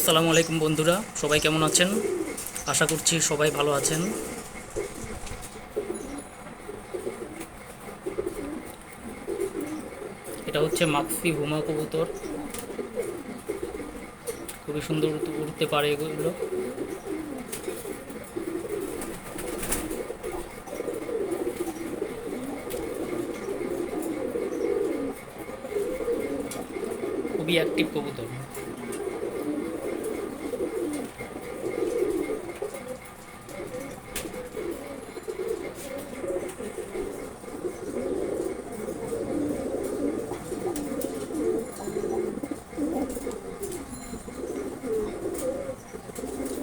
আসসালামু আলাইকুম বন্ধুরা, সবাই কেমন আছেন? আশা করছি সবাই ভালো আছেন। এটা হচ্ছে মাক্সি হুমা কবুতর। খুবই সুন্দর উড়তে পারে এগুলো। খুবই অ্যাক্টিভ কবুতর।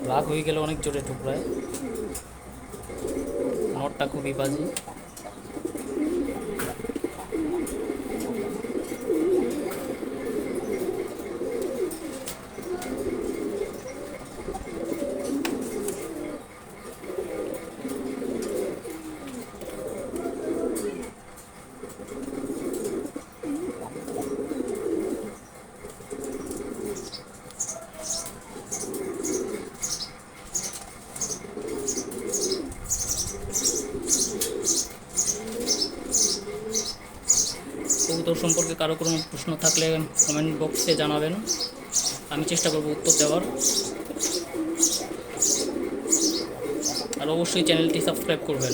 রাগ হয়ে গেলে অনেক জোরে টুকরায় নটটা খুবই বাজে। কবুতর সম্পর্কে কারও কোনো প্রশ্ন থাকলে কমেন্ট বক্সে জানাবেন। আমি চেষ্টা করব উত্তর দেওয়ার। আর অবশ্যই চ্যানেলটি সাবস্ক্রাইব করবেন।